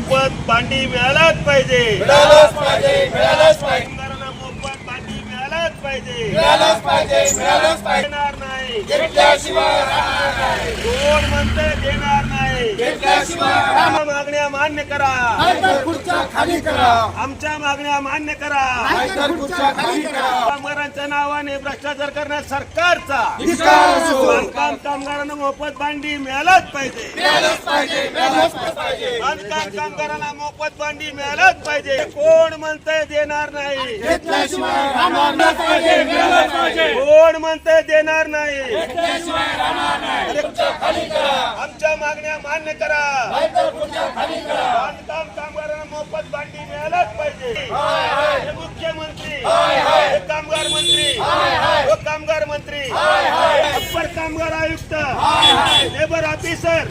मोफत पाहिजे. मिळालंच पाहिजे मिळालंच पाहिजे. मोफत मिळालंच पाहिजे. मिळालंच पाहिजे देणार नाही. घेतल्याशिवाय कोण म्हणते देणार नाही. घेतल्याशिवाय मागण्या मान्य करा. नाहीतर खुर्च्या खाली करा. आमच्या मागण्या मान्य करा. नाहीतर खुर्च्या खाली करा. कामगारांच्या नावाने भ्रष्टाचार करण्यास सरकारचा. बांधकाम कामगारांना मोफत भांडी मिळालंच पाहिजे. मिळालंच बांधकाम कामगारांना मोफत भांडी मिळायलाच पाहिजे. कोण म्हणतंय देणार नाही. मिळालंच कोण म्हणतंय देणार नाही. आमच्या मागण्या मान्य करा. बांधकाम कामगारांना मोफत भांडी मिळायलाच पाहिजे. मुख्यमंत्री. कामगार मंत्री कामगार मंत्री अप्पर कामगार आयुक्त लेबर ऑफिसर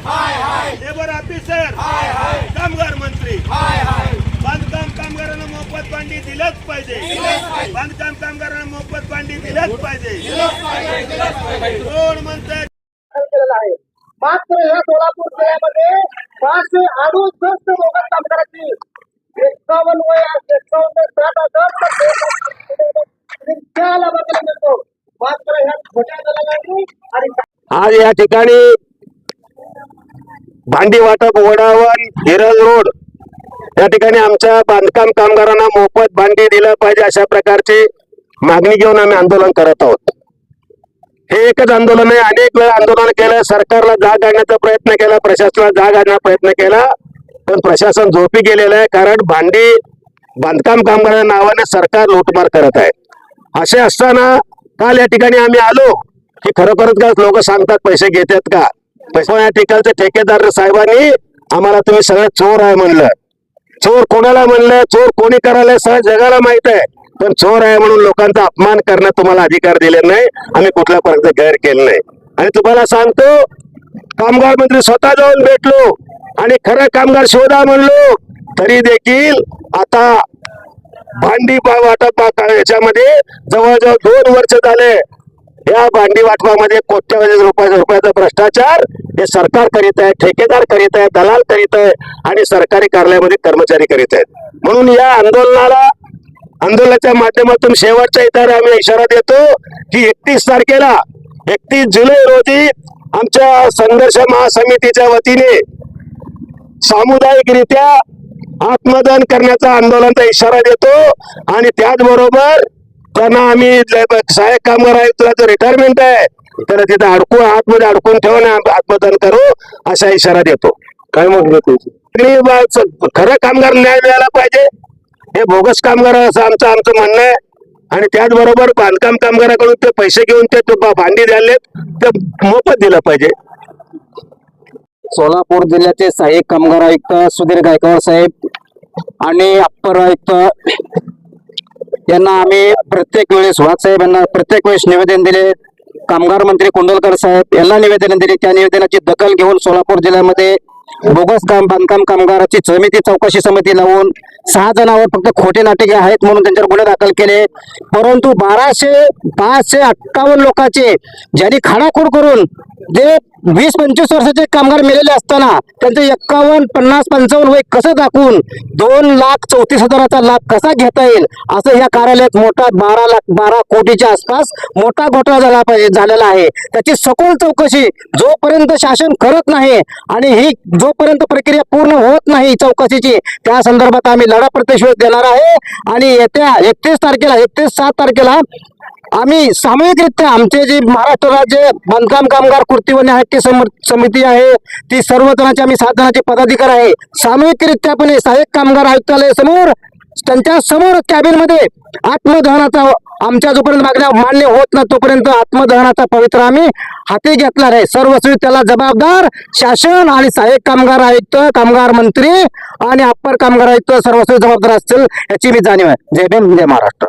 लेबर ऑफिसर कामगार मंत्री. बांधकाम कामगारांना मोफत भांडी दिलंच पाहिजे. बांधकाम कामगारांना मोफत भांडी दिलंच पाहिजे. कोण आहे मात्र या सोलापूर आज या ठिकाणी भांडी वाटप वडावन हिरल रोड. या ठिकाणी आमच्या बांधकाम कामगारांना मोफत भांडी दिलं पाहिजे अशा प्रकारची मागणी घेऊन आम्ही आंदोलन करत आहोत. हे एकच आंदोलन आहे. अनेक वेळा आंदोलन केलं सरकारला जाग आणण्याचा प्रयत्न केला प्रशासनाला जाग आणण्याचा प्रयत्न केला पण प्रशासन झोपी गेलेलं आहे कारण भांडी बांधकाम कामगारांच्या नावाने सरकार लूटमार करत आहे. असे असताना काल या ठिकाणी आम्ही आलो की खरोखरच का लोक सांगतात पैसे घेतात का? पैसे या ठिकाणचे ठेकेदार साहेबांनी आम्हाला तुम्ही सगळे चोर आहे म्हणलं. चोर कोणाला म्हणलं? चोर कोणी करायला? सगळ्या जगाला माहीत आहे. पण चोर आहे म्हणून लोकांचा अपमान करणं तुम्हाला अधिकार दिले नाही आम्ही कुठल्या प्रकारचं गैर केलं नाही. आणि तुम्हाला सांगतो कामगार मंत्री स्वतः जाऊन भेटलो आणि खरं कामगार शोधा म्हणलो तरी देखील आता भांडी वाटप याच्यामध्ये जवळजवळ दोन वर्ष झाले या भांडी वाटपामध्ये कोट्यवधी रुपयाचा रुपयाचा भ्रष्टाचार हे सरकार करीत आहे ठेकेदार करीत आहे दलाल करीत आहे आणि सरकारी कार्यालयामध्ये कर्मचारी करीत आहेत. म्हणून या आंदोलनाला आंदोलनाच्या माध्यमातून शेवटच्या इतर आम्ही इशारा देतो की एकतीस तारखेला एकतीस जुलै रोजी आमच्या संघर्ष महासमितीच्या वतीने सामुदायिकरित्या आत्मदान करण्याचा आंदोलनाचा इशारा देतो. आणि त्याचबरोबर त्यांना आम्ही सहाय्यक कामगार आयुक्ताचं रिटायरमेंट आहे. त्याला तिथे अडकून आतमध्ये अडकून ठेवून आत्मदान करू असा इशारा देतो. काय स- खरं कामगार न्याय मिळाला पाहिजे. हे बोगस कामगार असं आमचं आमचं म्हणणं आहे. आणि त्याचबरोबर बांधकाम कामगाराकडून ते पैसे घेऊन ते भांडी द्यालेत ते मोफत दिलं पाहिजे. सोलापूर जिल्ह्याचे सहाय्यक कामगार आयुक्त सुधीर गायकवाड साहेब आणि अप्पर आयुक्त यांना आम्ही प्रत्येक वेळेस वाघ यांना प्रत्येक वेळेस निवेदन दिले. कामगार मंत्री कुंडलकर साहेब यांना निवेदन दिले. त्या निवेदनाची दखल घेऊन सोलापूर जिल्ह्यामध्ये बोगस काम बांधकाम कामगाराची समिती चौकशी समिती लावून सहा जणांवर फक्त खोटे नाटके आहेत म्हणून त्यांच्यावर गुन्हे दाखल केले. परंतु बाराशे पाचशे अठ्ठावन्न लोकांचे ज्यांनी खाडाखोड करून जे वीस पंचवीस वर्षाचे कामगार मेलेले असताना त्यांचे एक्कावन्न पन्नास पंचावन्न वय कसं दाखवून दोन लाख चौतीस हजाराचा लाभ कसा घेता येईल? असं या कार्यालयात मोठा बारा लाख बारा कोटीच्या आसपास मोठा घोटाळा झाला पाहिजे झालेला आहे. त्याची सखोल चौकशी जोपर्यंत शासन करत नाही आणि ही जोपर्यंत प्रक्रिया पूर्ण होत नाही चौकशीची त्या संदर्भात आम्ही लढा प्रत्यक्ष देणार आहे. आणि येत्या एकतीस तारखेला एकतीस सात तारखेला आम्ही सामूहिकरित्या आमचे जे महाराष्ट्र राज्य बांधकाम कामगार कृती व न्याय सम- समिती आहे ती सर्व आम्ही सात जणांचे आहे. सामूहिकरित्या आपण सहाय्यक कामगार आयुक्तालय समोर त्यांच्यासमोर कॅबिनमध्ये आत्मदहनाचा आमच्या जोपर्यंत मागण्या मान्य होत नाही तोपर्यंत आत्मदहनाचा पवित्र आम्ही हाती घेतणार आहे सर्वस्वी त्याला जबाबदार शासन आणि सहाय्यक कामगार आयुक्त कामगार मंत्री आणि अप्पर कामगार आयुक्त सर्वस्वी जबाबदार असतील याची मी जाणीव आहे. जय भीम जय महाराष्ट्र.